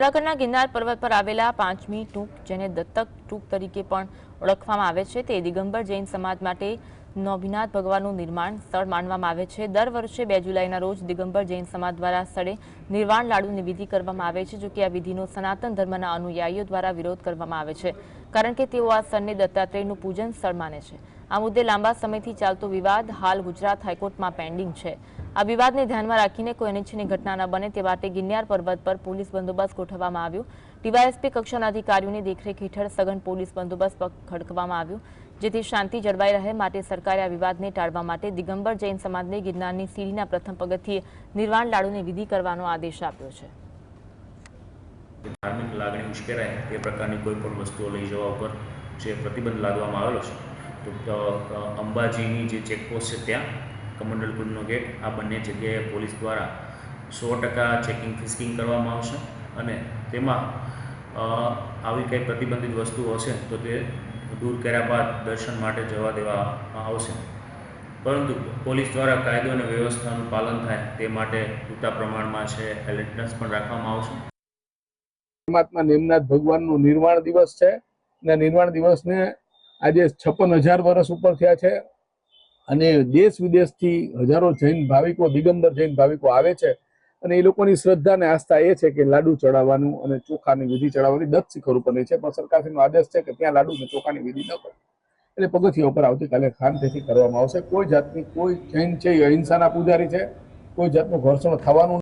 ઉત્તરાખંડના ગિરનાર પર્વત પર આવેલા પાંચમી ટૂંક જેને દત્તક ટૂંક તરીકે પણ ઓળખવામાં આવે છે, તે દિગંબર જૈન સમાજ માટે નોભીનાથ ભગવાનનું નિર્માણ સ્થળ માનવામાં આવે છે. દર વર્ષે બે જુલાઈના રોજ દિગંબર જૈન સમાજ દ્વારા સ્થળે નિર્વાણ લાડુની વિધિ કરવામાં આવે છે, જો કે આ વિધિનો સનાતન ધર્મના અનુયાયીઓ દ્વારા વિરોધ કરવામાં આવે છે, કારણ કે તેઓ આ સ્થળને દત્તાત્રેયનું પૂજન સ્થળ માને છે. આ મુદ્દે લાંબા સમયથી ચાલતો વિવાદ હાલ ગુજરાત હાઈકોર્ટમાં પેન્ડિંગ છે. આ વિવાદને ધ્યાનમાં રાખીને કોઈ અનિચ્છનીય ઘટના ન બને તે માટે ગિન્યાર પર્વત પર પોલીસ બંદોબસ્ત ગોઠવવામાં આવ્યો. ડીવાયએસપી કક્ષાના અધિકારીઓની દેખરેખ હેઠળ સઘન પોલીસ બંદોબસ્ત ખડકવામાં આવ્યો, જેથી શાંતિ જળવાઈ રહે માટે સરકારે આ વિવાદને ટાળવા માટે દિગંબર જૈન સમાજને ગિરનારની સીડીના પ્રથમ પગથિયે નિર્વાણ લાડુની વિધિ કરવાનો આદેશ આપ્યો છે. ધાર્મિક લાગણી ઉશ્કેરાય તે પ્રકારની કોઈ પણ વસ્તુઓ લઈ જવા ઉપર જે પ્રતિબંધ લાદવામાં આવેલો છે તો અંબાજીની જે ચેકપોસ્ટ છે ત્યાં કમંડલકુંડનો ગેટ આ બંને જગ્યાએ પોલીસ દ્વારા સો ટકા ચેકિંગ ફિસ્કિંગ કરવામાં આવશે અને તેમાં આવી કંઈ પ્રતિબંધિત વસ્તુઓ હશે તો તે દૂર કર્યા બાદ દર્શન માટે જવા દેવામાં આવશે. પરંતુ પોલીસ દ્વારા કાયદો અને વ્યવસ્થાનું પાલન થાય તે માટે પૂરતા પ્રમાણમાં છે એલર્ટનેસ પણ રાખવામાં આવશે. પરમાત્મા નિમનાથ ભગવાનનું નિર્વાણ દિવસ છે અને નિર્વાણ દિવસને આજે છપ્પન હજાર વર્ષ ઉપર થયા છે અને દેશ વિદેશથી હજારો જૈન ભાવિકો, દિગંબર જૈન ભાવિકો આવે છે અને એ લોકોની શ્રદ્ધા અને આસ્થા એ છે કે લાડુ ચડાવવાનું અને ચોખાની વિધિ ચડાવવાની દત્ત શિખર ઉપરની છે. પણ સરકારશ્રીનો આદેશ છે કે ત્યાં લાડુ અને ચોખાની વિધિ ન કરે. એટલે પગથિયા ઉપર આવતીકાલે ખાનથી કરવામાં આવશે. કોઈ જાતની કોઈ જૈન છે એ અહિંસાના પૂજારી છે. કોઈ જાતનું ઘર્ષણ થવાનું